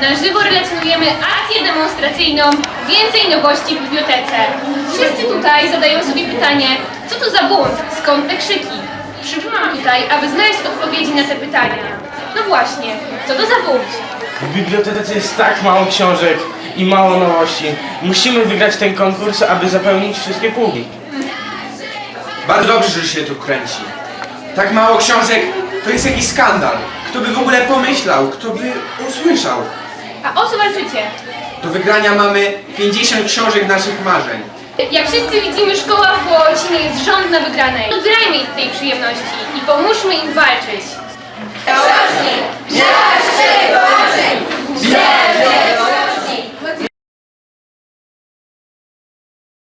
Na żywo relacjonujemy akcję demonstracyjną Więcej nowości w bibliotece. Wszyscy tutaj zadają sobie pytanie, co to za bunt, skąd te krzyki? Przybyłam tutaj, aby znaleźć odpowiedzi na te pytania. No właśnie, co to za bunt? W bibliotece jest tak mało książek i mało nowości. Musimy wygrać ten konkurs, aby zapełnić wszystkie półki. Bardzo dobrze, że się tu kręci. Tak mało książek to jest jakiś skandal. Kto by w ogóle pomyślał, kto by usłyszał. A o co walczycie? Do wygrania mamy 50 książek naszych marzeń. Jak wszyscy widzimy, szkoła w Głocinie jest rządna wygranej. Odgrajmy jej tej przyjemności i pomóżmy im walczyć.